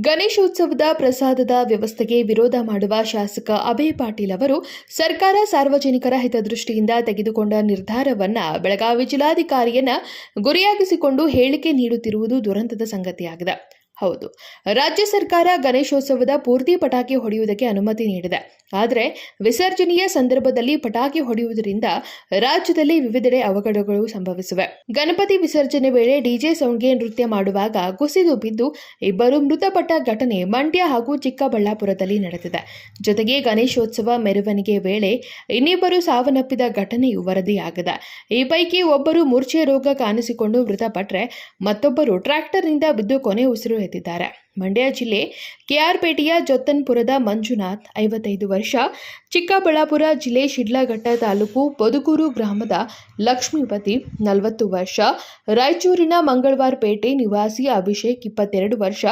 ಗಣೇಶೋತ್ಸವದ ಪ್ರಸಾದದ ವ್ಯವಸ್ಥೆಗೆ ವಿರೋಧ ಮಾಡುವ ಶಾಸಕ ಅಭಯ್ ಪಾಟೀಲ್ ಅವರು ಸರ್ಕಾರ ಸಾರ್ವಜನಿಕರ ಹಿತದೃಷ್ಟಿಯಿಂದ ತೆಗೆದುಕೊಂಡ ನಿರ್ಧಾರವನ್ನು ಬೆಳಗಾವಿ ಜಿಲ್ಲಾಧಿಕಾರಿಯನ್ನ ಗುರಿಯಾಗಿಸಿಕೊಂಡು ಹೇಳಿಕೆ ನೀಡುತ್ತಿರುವುದು ದುರಂತದ ಸಂಗತಿಯಾಗಿದೆ. ಹೌದು. ರಾಜ್ಯ ಸರ್ಕಾರ ಗಣೇಶೋತ್ಸವದ ಪೂರ್ತಿ ಪಟಾಕಿ ಹೊಡೆಯುವುದಕ್ಕೆ ಅನುಮತಿ ನೀಡಿದೆ. ಆದರೆ ವಿಸರ್ಜನೆಯ ಸಂದರ್ಭದಲ್ಲಿ ಪಟಾಕಿ ಹೊಡೆಯುವುದರಿಂದ ರಾಜ್ಯದಲ್ಲಿ ವಿವಿಧೆಡೆ ಅವಘಡಗಳು ಸಂಭವಿಸಿವೆ. ಗಣಪತಿ ವಿಸರ್ಜನೆ ವೇಳೆ ಡಿಜೆ ಸೌಂಡ್ಗೆ ನೃತ್ಯ ಮಾಡುವಾಗ ಕುಸಿದು ಬಿದ್ದು ಇಬ್ಬರು ಮೃತಪಟ್ಟ ಘಟನೆ ಮಂಡ್ಯ ಹಾಗೂ ಚಿಕ್ಕಬಳ್ಳಾಪುರದಲ್ಲಿ ನಡೆದಿದೆ. ಜೊತೆಗೆ ಗಣೇಶೋತ್ಸವ ಮೆರವಣಿಗೆ ವೇಳೆ ಇನ್ನಿಬ್ಬರು ಸಾವನ್ನಪ್ಪಿದ ಘಟನೆಯು ವರದಿಯಾಗಿದೆ. ಈ ಪೈಕಿ ಒಬ್ಬರು ಮೂರ್ಛೆ ರೋಗ ಕಾಣಿಸಿಕೊಂಡು ಮೃತಪಟ್ಟರೆ ಮತ್ತೊಬ್ಬರು ಟ್ರ್ಯಾಕ್ಟರ್ನಿಂದ ಬಿದ್ದು ಕೊನೆ ಉಸಿರು ಎತ್ತಿದ್ದಾರೆ ಮಂಡ್ಯ ಜಿಲ್ಲೆ ಕೆಆರ್ಪೇಟೆಯ ಜೊತ್ತನ್ಪುರದ ಮಂಜುನಾಥ್, ಐವತ್ತೈದು ವರ್ಷ, ಚಿಕ್ಕಬಳ್ಳಾಪುರ ಜಿಲ್ಲೆ ಶಿಡ್ಲಘಟ್ಟ ತಾಲೂಕು ಬದುಕೂರು ಗ್ರಾಮದ ಲಕ್ಷ್ಮೀಪತಿ, ನಲವತ್ತು ವರ್ಷ, ರಾಯಚೂರಿನ ಮಂಗಳವಾರಪೇಟೆ ನಿವಾಸಿ ಅಭಿಷೇಕ್, ಇಪ್ಪತ್ತೆರಡು ವರ್ಷ,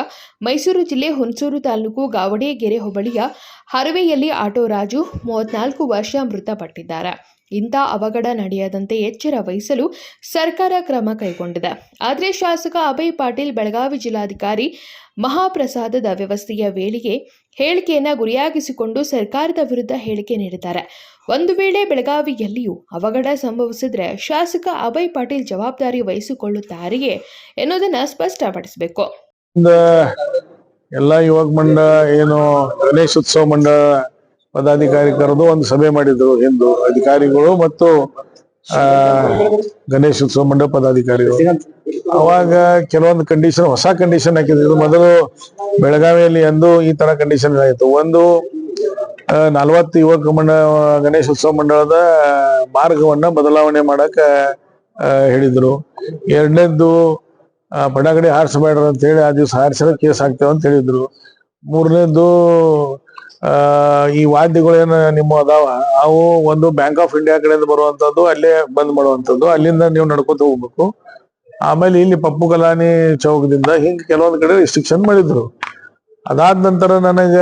ಮೈಸೂರು ಜಿಲ್ಲೆ ಹುಣಸೂರು ತಾಲೂಕು ಗಾವಡೇಗೆರೆ ಹೋಬಳಿಯ ಹರವೆಯಲ್ಲಿ ಆಟೋ ರಾಜು ಮೂವತ್ನಾಲ್ಕು ವರ್ಷ ಮೃತಪಟ್ಟಿದ್ದಾರೆ. ಇಂಥ ಅವಘಡ ನಡೆಯದಂತೆ ಎಚ್ಚರ ವಹಿಸಲು ಸರ್ಕಾರ ಕ್ರಮ ಕೈಗೊಂಡಿದೆ. ಆದರೆ ಶಾಸಕ ಅಭಯ್ ಪಾಟೀಲ್, ಬೆಳಗಾವಿ ಜಿಲ್ಲಾಧಿಕಾರಿ ಮಹಾಪ್ರಸಾದದ ವ್ಯವಸ್ಥೆಯ ವೇಳೆಗೆ ಹೇಳಿಕೆಯನ್ನು ಗುರಿಯಾಗಿಸಿಕೊಂಡು ಸರ್ಕಾರದ ವಿರುದ್ಧ ಹೇಳಿಕೆ ನೀಡಿದ್ದಾರೆ. ಒಂದು ವೇಳೆ ಬೆಳಗಾವಿಯಲ್ಲಿಯೂ ಅವಘಡ ಸಂಭವಿಸಿದ್ರೆ ಶಾಸಕ ಅಭಯ್ ಪಾಟೀಲ್ ಜವಾಬ್ದಾರಿ ವಹಿಸಿಕೊಳ್ಳುತ್ತಾರೆಯೇ ಎನ್ನುವುದನ್ನು ಸ್ಪಷ್ಟಪಡಿಸಬೇಕು. ಎಲ್ಲ ಯುವಕ ಮಂಡ, ಏನು ಗಣೇಶೋತ್ಸವ ಮಂಡಳ ಪದಾಧಿಕಾರಿ ಕರೆದು ಒಂದು ಸಭೆ ಮಾಡಿದ್ರು ಹಿಂದೂ ಅಧಿಕಾರಿಗಳು ಮತ್ತು, ಆ ಗಣೇಶೋತ್ಸವ ಮಂಡಪ ಪದಾಧಿಕಾರಿಗಳು. ಅವಾಗ ಕೆಲವೊಂದು ಕಂಡೀಷನ್ ಹೊಸ ಕಂಡೀಷನ್ ಹಾಕಿದ್ರು. ಮೊದಲು ಬೆಳಗಾವಿಯಲ್ಲಿ ಎಂದು ಈ ತರ ಕಂಡೀಷನ್ ಆಯಿತು ಒಂದು ನಲ್ವತ್ತು ಯುವಕ ಮಂಡ ಗಣೇಶೋತ್ಸವ ಮಂಡಳದ ಮಾರ್ಗವನ್ನ ಬದಲಾವಣೆ ಮಾಡಕ ಹೇಳಿದ್ರು. ಎರಡನೇದ್ದು ಪಟಾಕಡಿ ಹಾರಿಸಬೇಡ್ರ ಅಂತ ಹೇಳಿ ಆ ದಿವಸ ಹಾರಿಸಿದ್ರೆ ಕೇಸ್ ಆಗ್ತೇವೆ ಅಂತ ಹೇಳಿದ್ರು. ಮೂರನೇದ್ದು ಈ ವಾದ್ಯಗಳೇನು ನಿಮ್ಮ ಅದಾವ? ಅವು ಒಂದು ಬ್ಯಾಂಕ್ ಆಫ್ ಇಂಡಿಯಾ ಕಡೆಯಿಂದ ಬರುವಂತದ್ದು, ಅಲ್ಲೇ ಬಂದ್ ಮಾಡುವಂತದ್ದು. ಅಲ್ಲಿಂದ ನೀವು ನಡ್ಕೊತ ಹೋಗ್ಬೇಕು. ಆಮೇಲೆ ಇಲ್ಲಿ ಪಪ್ಪು ಕಲಾನಿ ಚೌಕದಿಂದ ಹಿಂಗ್ ಕೆಲವೊಂದ್ ಕಡೆ ರಿಸ್ಟ್ರಿಕ್ಷನ್ ಮಾಡಿದ್ರು. ಅದಾದ ನಂತರ ನನಗ,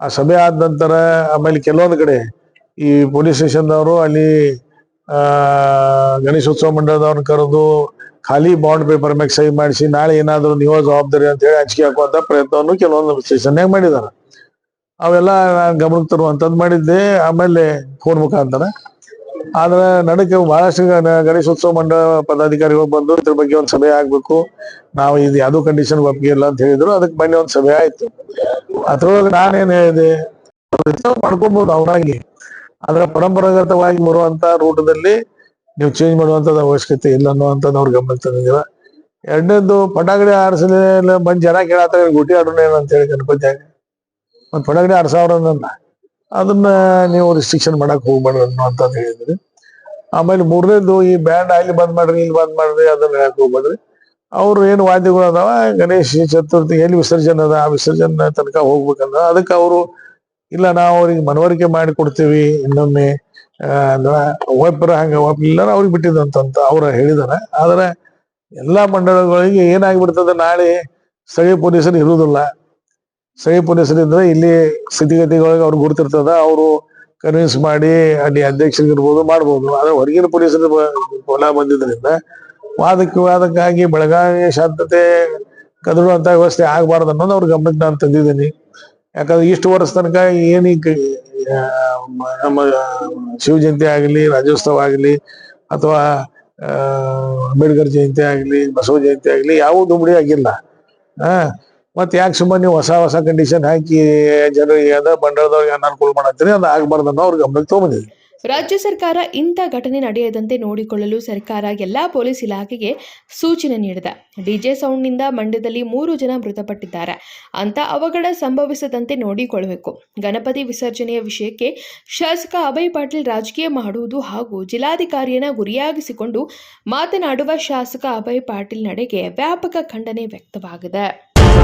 ಆ ಸಭೆ ಆದ ನಂತರ, ಆಮೇಲೆ ಕೆಲವೊಂದ್ ಕಡೆ ಈ ಪೊಲೀಸ್ ಸ್ಟೇಷನ್ದವರು ಅಲ್ಲಿ, ಆ, ಗಣೇಶೋತ್ಸವ ಮಂಡಳದವ್ರನ್ನ ಕರೆದು ಖಾಲಿ ಬಾಂಡ್ ಪೇಪರ್ ಮ್ಯಾಗ ಸಹಿ ಮಾಡಿಸಿ, ನಾಳೆ ಏನಾದ್ರು ನೀವೇ ಜವಾಬ್ದಾರಿ ಅಂತ ಹೇಳಿ ಹಂಚಿಕೆ ಹಾಕುವಂತ ಪ್ರಯತ್ನವನ್ನು ಕೆಲವೊಂದು ಸ್ಟೇಷನ್ಯಾಗ ಮಾಡಿದಾರ. ಅವೆಲ್ಲ ನಾನ್ ಗಮನಕ್ಕೆ ತರುವಂತಂದ್ ಮಾಡಿದ್ದೆ. ಆಮೇಲೆ ಫೋನ್ ಮುಖಾಂತರ. ಆದ್ರ ನಡಕ್ಕೆ ಬಹಳಷ್ಟು ಗಣ- ಗಣೇಶೋತ್ಸವ ಮಂಡಳ ಪದಾಧಿಕಾರಿಗಳು ಬಂದು ಇದ್ರ ಬಗ್ಗೆ ಒಂದ್ ಸಭೆ ಆಗ್ಬೇಕು. ನಾವು ಇದು ಯಾವ್ದು ಕಂಡೀಷನ್ ಒಪ್ಪಿಗೆ ಇಲ್ಲ ಅಂತ ಹೇಳಿದ್ರು. ಅದಕ್ಕೆ ಬನ್ನಿ ಒಂದ್ ಸಭೆ ಆಯ್ತು. ಅದ್ರೊಳಗೆ ನಾನೇನ್ ಹೇಳಿದೆ? ಮಾಡ್ಕೊಬಹುದು ಅವನಾಗಿ ಆದ್ರೆ ಪರಂಪರಾಗತವಾಗಿ ಬರುವಂತ ರೂಟದಲ್ಲಿ ನೀವು ಚೇಂಜ್ ಮಾಡುವಂತದ ಅವಶ್ಯಕತೆ ಇಲ್ಲ ಅನ್ನುವಂಥದ್ದು ಅವ್ರ ಗಮನಕ್ಕೆ ತಂದಿದ್ದೀರ? ಎರಡನೇದು ಪಟಾಕಡಿ ಆರಿಸಲಿ ಬಂದ್ ಜನ ಕೇಳತ್ತಾರ ಗುಟಿ ಆಡೋಣ ಅಂತ ಹೇಳಿ ಗಣಪತಿಯಾಗ ಒಂದ್ ಪಡಗಡೆ ಆರು ಸಾವಿರ ಅದನ್ನ ನೀವು ರಿಸ್ಟ್ರಿಕ್ಷನ್ ಮಾಡಕ್ ಹೋಗ್ಬೇಡ ಅಂತ ಹೇಳಿದ್ರಿ. ಆಮೇಲೆ ಮೂರನೇದು ಈ ಬ್ಯಾಂಡ್ ಅಲ್ಲಿ ಬಂದ್ ಮಾಡ್ರಿ, ಇಲ್ಲಿ ಬಂದ್ ಮಾಡ್ರಿ, ಅದನ್ನ ಹೇಳಕ್ ಹೋಗ್ಬೇಡ್ರಿ. ಅವ್ರು ಏನು ವಾದ್ಯಗಳು ಅದಾವ, ಗಣೇಶ ಚತುರ್ಥಿ ಎಲ್ಲಿ ವಿಸರ್ಜನೆ ಅದ, ಆ ವಿಸರ್ಜನೆ ತನಕ ಹೋಗ್ಬೇಕಂದ್ರ ಅದಕ್ಕೆ ಅವರು, ಇಲ್ಲ ನಾವು ಅವ್ರಿಗೆ ಮನವರಿಕೆ ಮಾಡಿ ಕೊಡ್ತೀವಿ, ಇನ್ನೊಮ್ಮೆ ಅಂದ್ರೆ ಒಬ್ಬರ ಹಂಗ ಒಬ್ಬಿಲ್ಲ ಅವ್ರಿಗೆ ಬಿಟ್ಟಿದಂತಂತ ಅವ್ರ ಹೇಳಿದಾರೆ. ಆದ್ರೆ ಎಲ್ಲಾ ಮಂಡಳಗಳಿಗೆ ಏನಾಗ್ಬಿಡ್ತದ ನಾಳೆ ಸ್ಥಳೀಯ ಪೊಲೀಸರು ಇರುವುದಿಲ್ಲ ಸ್ಥಳೀಯ ಪೊಲೀಸರಿದ್ರೆ ಇಲ್ಲಿ ಸ್ಥಿತಿಗತಿಗಳಿಗೆ ಅವ್ರು ಗುರ್ತಿರ್ತದ, ಅವರು ಕನ್ವಿನ್ಸ್ ಮಾಡಿ ಅಲ್ಲಿ ಅಧ್ಯಕ್ಷರಿಗೆ ಇರ್ಬೋದು ಮಾಡ್ಬೋದು. ಆದ್ರೆ ಹೊರಗಿನ ಪೊಲೀಸರು ಹೊಲ ಬಂದಿದ್ರಿಂದ ವಾದಕ್ಕೆ ವಾದಕ್ಕಾಗಿ ಬೆಳಗಾವಿ ಶಾಂತತೆ ಕದಡುವಂತ ವ್ಯವಸ್ಥೆ ಆಗ್ಬಾರ್ದು ಅನ್ನೋದು ಅವ್ರ ಗಮನಕ್ಕೆ ನಾನು ತಂದಿದ್ದೀನಿ. ಯಾಕಂದ್ರೆ ಇಷ್ಟು ವರ್ಷ ತನಕ ಏನಿ ನಮ್ಮ ಶಿವ ಜಯಂತಿ ಆಗಲಿ, ರಾಜ್ಯೋತ್ಸವ ಆಗಲಿ, ಅಥವಾ ಅಂಬೇಡ್ಕರ್ ಜಯಂತಿ ಆಗಲಿ, ಬಸವ ಜಯಂತಿ ಆಗಲಿ ಯಾವ ದುಂಬಡಿ ಆಗಿಲ್ಲ. ಆ ಮತ್ ಯಾಕೆ ಸುಮ್ಮನೆ ನೀವು ಹೊಸ ಹೊಸ ಕಂಡೀಷನ್ ಹಾಕಿ ಜನರಿಗೆ ಅದ ಬಂಡವಾಳದವ್ರಿಗೆ ಅನಾನುಕೂಲ ಮಾಡತ್ತೀರಿ ಅದು ಅನ್ನೋ ಅವ್ರ ಗಮನಕ್ಕೆ ತಗೊಂಡಿದ್ರು ರಾಜ್ಯ ಸರ್ಕಾರ ಇಂಥ ಘಟನೆ ನಡೆಯದಂತೆ ನೋಡಿಕೊಳ್ಳಲು ಸರ್ಕಾರ ಎಲ್ಲಾ ಪೊಲೀಸ್ ಇಲಾಖೆಗೆ ಸೂಚನೆ ನೀಡಿದೆ. ಡಿಜೆ ಸೌಂಡ್ನಿಂದ ಮಂಡ್ಯದಲ್ಲಿ ಮೂರು ಜನ ಮೃತಪಟ್ಟಿದ್ದಾರೆ. ಅಂತ ಅವಘಡ ಸಂಭವಿಸದಂತೆ ನೋಡಿಕೊಳ್ಳಬೇಕು. ಗಣಪತಿ ವಿಸರ್ಜನೆಯ ವಿಷಯಕ್ಕೆ ಶಾಸಕ ಅಭಯ್ ಪಾಟೀಲ್ ರಾಜಕೀಯ ಮಾಡುವುದು ಹಾಗೂ ಜಿಲ್ಲಾಧಿಕಾರಿಯನ್ನ ಗುರಿಯಾಗಿಸಿಕೊಂಡು ಮಾತನಾಡುವ ಶಾಸಕ ಅಭಯ್ ಪಾಟೀಲ್ ನಡೆಗೆ ವ್ಯಾಪಕ ಖಂಡನೆ ವ್ಯಕ್ತವಾಗಿದೆ.